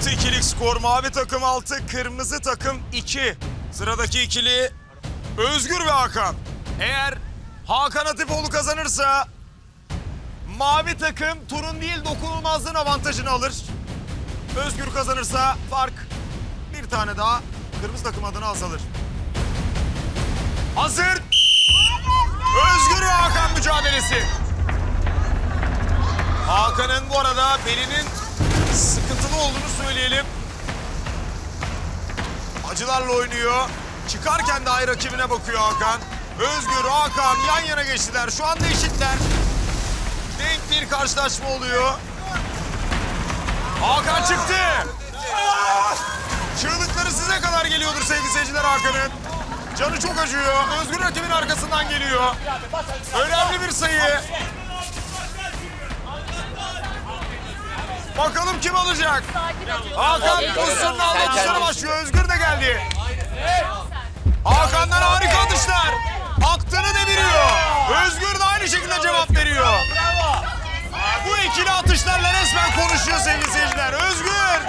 6-2'lik skor. Mavi takım 6, kırmızı takım 2. Sıradaki ikili Özgür ve Hakan. Eğer Hakan Atipoğlu kazanırsa mavi takım turun değil dokunulmazlığın avantajını alır. Özgür kazanırsa fark bir tane daha kırmızı takım adına azalır. Hazır. Özgür ve Hakan mücadelesi. Hakan'ın bu arada belinin sıkıntılı olduğunu söyleyelim. Acılarla oynuyor. Çıkarken de ay rakibine bakıyor Hakan. Özgür, Hakan yan yana geçtiler. Şu anda eşitler. Denk bir karşılaşma oluyor. Hakan çıktı. Çığlıkları size kadar geliyordur sevgili seyirciler Hakan'ın. Canı çok acıyor. Özgür rakibin arkasından geliyor. Önemli bir sayı. Bakalım kim alacak? Hakan pozisyonunu almak üzere başlıyor. Özgür de geldi. Hakan'dan harika atışlar. Aktığını deviriyor. Özgür de aynı şekilde cevap veriyor. Bu ikili atışlarla resmen konuşuyor sevgili seyirciler. Özgür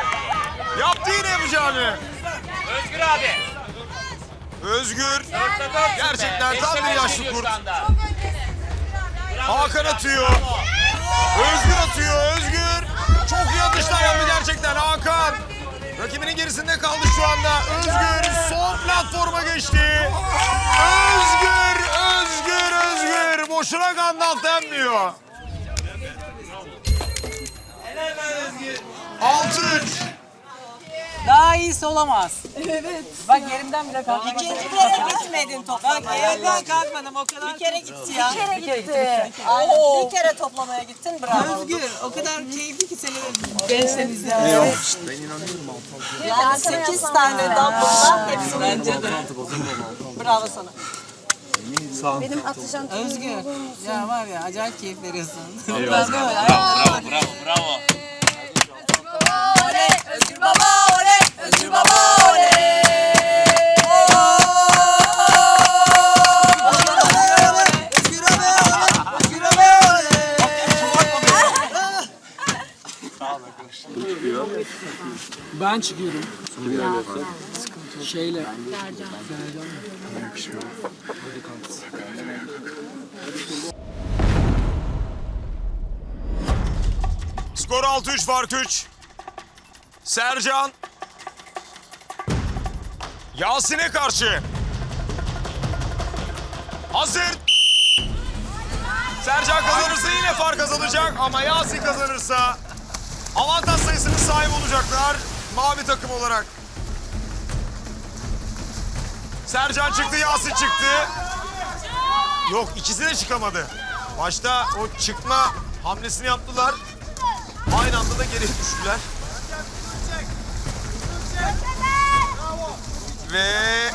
yaptı yine yapacağını. Özgür abi. Özgür Gerçekten tam bir yaşlı kurt. Hakan atıyor. Özgür atıyor. Özgür. İyi atışlar yaptı gerçekten Hakan. Rakibinin gerisinde kaldı şu anda. Özgür son platforma geçti. Özgür, Özgür, Özgür. Boşuna gandalf denmiyor. 6-3. Daha iyisi olamaz. Evet. Bak yerimden bile kalkmadım. İkinci kere gitmedin toplamaya. Bak yerimden kalkmadım o kadar. Bir kere gitti ya. Bir kere gitti. Aynen. Bir kere toplamaya gittin bravo. Özgür o kadar keyifli ki seni gençseniz ya. Yani 8 tane dumbbell'la hepsini Bence de. bravo sana. Özgür. Ya var ya acayip keyif veriyorsun. Bravo, bravo, bravo. Ben çıkıyorum. Şeyle. Skor 6-3 fark 3. Sercan. Yasin'e karşı. Hazır. Sercan kazanırsa yine fark azalacak ama Yasin kazanırsa avantaj sayısının sahibi olacaklar mavi takım olarak. Sercan çıktı, Yasin çıktı. Yok ikisi de çıkamadı. Başta o çıkma hamlesini yaptılar. Aynı anda da geriye düştüler. Ve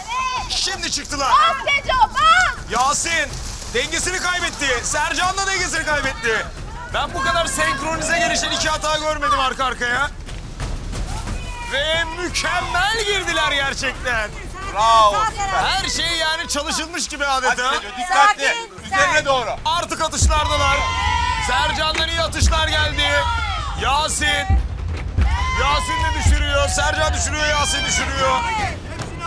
şimdi çıktılar. Yasin dengesini kaybetti. Sercan da dengesini kaybetti. Ben bu kadar senkronize gelişen iki hata görmedim arka arkaya. Ve mükemmel girdiler gerçekten. Bravo. Her şey yani çalışılmış gibi adeta. Dikkatli. Üzerine doğru. Artık atışlardalar. Sercan'dan iyi atışlar geldi. Yasin. Yasin de düşürüyor. Sercan düşürüyor, Yasin düşürüyor.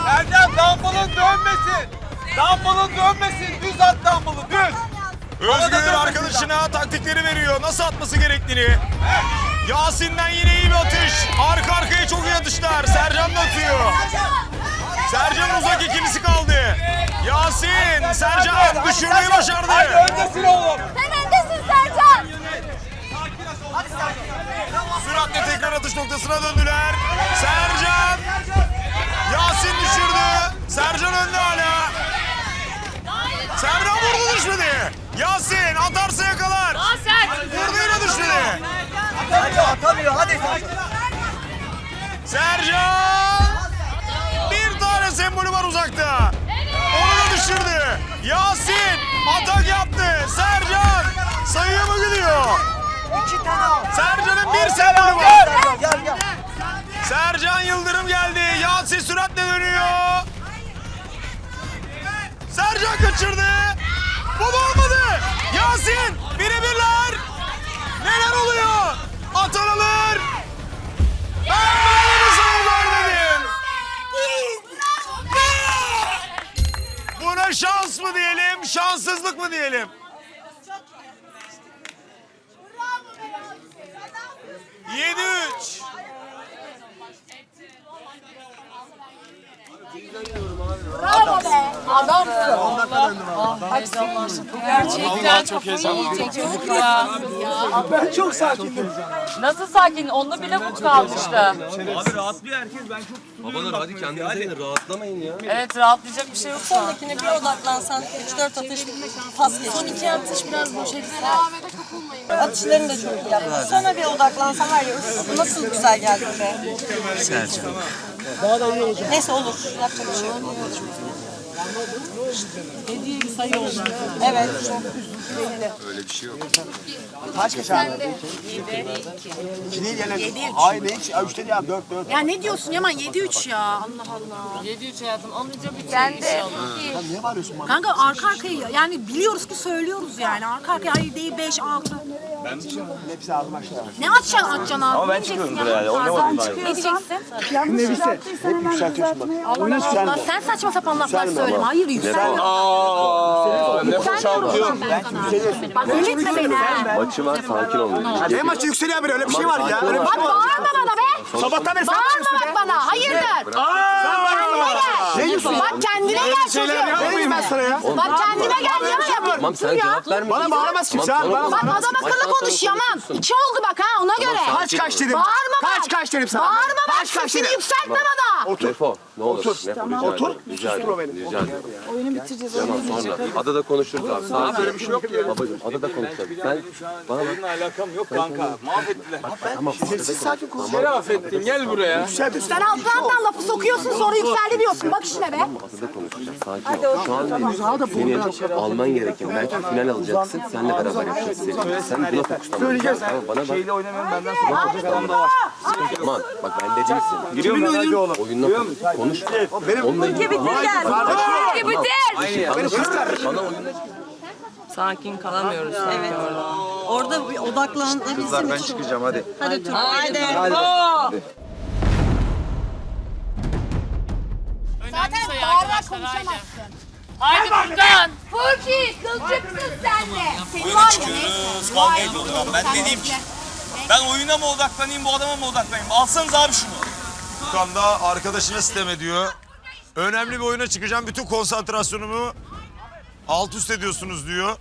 Erdem dumbbell'ın dönmesin. Dumbbell'ın dönmesin. Düz at dumbbell'ı düz. Özgür arkadaşına taktikleri veriyor. Nasıl atması gerektiğini. Yasin'den yine iyi bir atış. Arka arkaya çok iyi atışlar. Sercan da atıyor. Sercan'ın uzak ikilisi kaldı. Yasin, Sercan düşürmeyi başardı. Hadi öndesin oğlum. Sen öndesin Sercan. Süratle tekrar atış noktasına döndüler. Sercan. Yasin düşürdü. Sercan önde hala. Serdan vurdu düşmedi. Yasin atarsa yakalar. Vurdu yine düşmedi. Atamıyor hadi. Sercan. Bir tane sembolü var uzakta. Onu da düşürdü. Yasin atak yaptı. Sercan sayıya mı gidiyor? Sercan'ın bir sembolü var. Sercan Yıldırım geldi. Yasin süratle dönüyor. Sercan kaçırdı. Bu da. Yasin! Birebirler! Neler oluyor? Atanılır! Ben böyle sayılar dedim. Buna şans mı diyelim, şanssızlık mı diyelim? Yedi üç. Bravo be. At alır. Pembe Gerçekten kafayı yiyecek çocuk ya. Ben çok sakinim. Nasıl sakin? Onda bile bu kalmıştı. Abi rahatlıyor herkes ben çok Babalar hadi kendinize gelin rahatlamayın ya. Evet rahatlayacak bir şey yok. Sondakine bir odaklansan 3-4 atış pas geç. Son iki atış biraz boş Atışlarını da çok iyi yaptın. Sonra bir odaklansan var ya "Üf, nasıl güzel geldi be. Neyse olur. Yapacak bir şey yok. Hediye bir sayı oldu. Evet. Çok Öyle bir şey yok. Hayır ne hiç? Üçte değil abi dört dört. Ya ne diyorsun Yaman 7-3 ya Allah Allah. 7-3 hayatım alınca bir Ben de. Niye bağırıyorsun bana? Kanka arka arkaya yani biliyoruz ki söylüyoruz yani arka arkaya hayır değil 5 6. Hepsi ağzım açtı. Ne açacaksın açacaksın abi? Ama ben çıkıyorum buraya oynamadım Ne diyeceksin? Ne bilse. Hep yükseltiyorsun bak. Allah Allah sen saçma sapan laflar söyleme. Hayır yükselmiyorum. Yükselmiyorum ben sana. Bak delirtme beni ha. Maçı var sakin olun. Ne maçı yükseliyor abi öyle bir şey var ya. Bak bağırma bana be. Sabahtan beri sen Bağırma bak bana. Hayırdır? Kendine gel. Ne diyorsun? Bak kendine gel Şeyler çocuğum. yapmayayım ben sana ya. Bak kendine gel Yaman. Tamam sen cevap verme. Bana bağıramaz kimse abi. Bana Bak bağıramaz. adam akıllı konuş Yaman. İki oldu bak ha ona göre. Kaç kaç dedim. Bağırma bak. Kaç kaç dedim sana. Bağırma bak. Kaç kaç Sesini dedim. yükseltme bana. Nefo ne olur. Otur. Nefo, rica Otur. ederim. Rica ederim. Rica ederim. Oyunu bitireceğiz. Tamam sonra. Adada konuşuruz abi. Sakin. Böyle bir şey yok ya. Babacım adada konuşalım. Sen bana bak. Seninle alakam yok kanka. Mahvettiler. Tamam. Siz sakin konuş. Seni affettim gel buraya. Sen alttan alttan lafı sokuyorsun sonra yükseldi diyorsun. Bak işine be. Adada konuşacağız. Sakin ol. Şu an senin alman gereken. Belki final alacaksın. Seninle beraber yapacağız seni. Sen buna fokuslan. Tamam bana bak. Şeyle oynamıyorum benden sonra. Adam da var. Aman bak bende değilsin. Giriyorum ben hadi oğlum. Oyunla konuş. Benim Onunla ilgili. bitir gel. Ülke bitir. benim kızlar. Bana oyunla Sakin kalamıyoruz. Evet. Orada bir odaklanabilsin. Ben çıkacağım hadi. Hadi Tur. Hadi. Önemli arkadaşlar haydi. Furkan. Furki kılçıksın sen de. Oyuna çıkıyoruz. Kavga ediyorlar. Ben ne diyeyim ki? Ben oyuna mı odaklanayım bu adama mı odaklanayım? Alsanız abi şunu. Furkan da arkadaşına sitem ediyor. Önemli bir oyuna çıkacağım. Bütün konsantrasyonumu alt üst ediyorsunuz diyor.